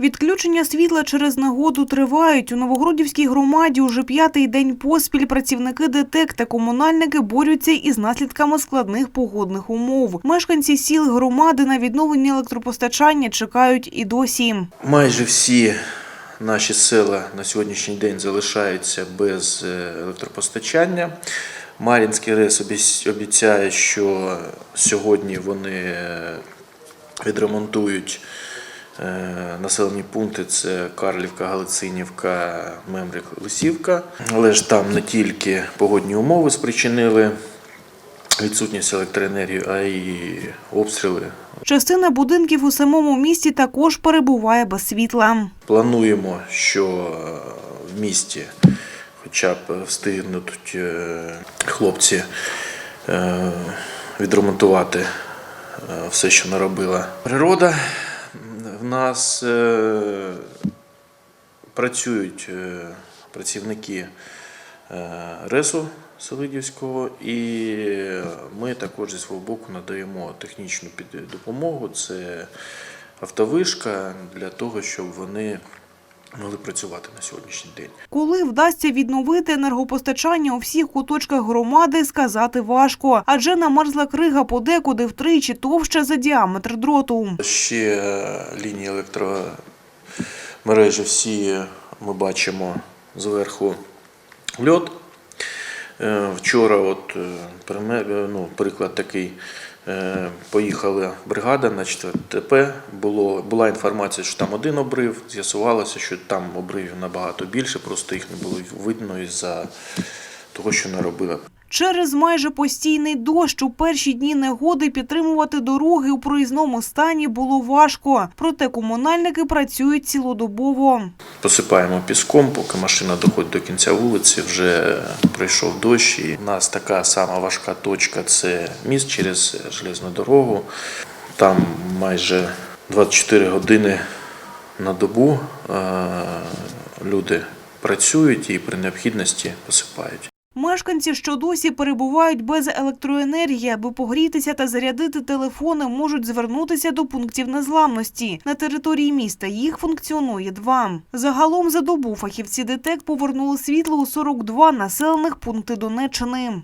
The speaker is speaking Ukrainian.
Відключення світла через негоду тривають. У Новогродівській громаді уже п'ятий день поспіль працівники ДТЕК та комунальники борються із наслідками складних погодних умов. Мешканці сіл громади на відновлення електропостачання чекають і досі. Майже всі наші села на сьогоднішній день залишаються без е, електропостачання. Мар'їнський обіць- обіцяє, що сьогодні вони е, відремонтують населені пункти. Це Карлівка, Галицинівка, Мемрик, Лисівка. Але ж там не тільки погодні умови спричинили відсутність електроенергії, а й обстріли Частина будинків у самому місті також перебуває без світла. Плануємо, що е, в місті хоча б встигнуть е, хлопці е, відремонтувати е, все, що наробила природа. В нас е, працюють е, працівники е, РЕСу Селидівського, і ми також зі свого боку надаємо технічну допомогу. Це автовишка для того, щоб вони могли працювати на сьогоднішній день. Коли вдасться відновити енергопостачання у всіх куточках громади, сказати важко, адже намерзла крига подекуди втричі товща за діаметр дроту. Ще е, лінії електромережі всі ми бачимо зверху льот. Е, Вчора, от е, е, ну, приклад такий. Поїхала бригада на 4 ТП. Було, була інформація, що там один обрив. З'ясувалося, що там обривів набагато більше, просто їх не було видно із-за того, що не робила Через майже постійний дощ у перші дні негоди підтримувати дороги у проїзному стані було важко. Проте комунальники працюють цілодобово. Посипаємо піском, поки машина доходить до кінця вулиці, вже пройшов дощ. І у нас така сама важка точка це міст через железну дорогу. Там майже 24 години на добу е, люди працюють і при необхідності посипають. Мешканці, що досі перебувають без електроенергії, аби погрітися та зарядити телефони, можуть звернутися до пунктів незламності. На території міста їх функціонує два. Загалом за добу фахівці ДТЕК повернули світло у 42 населених пункти Донеччини.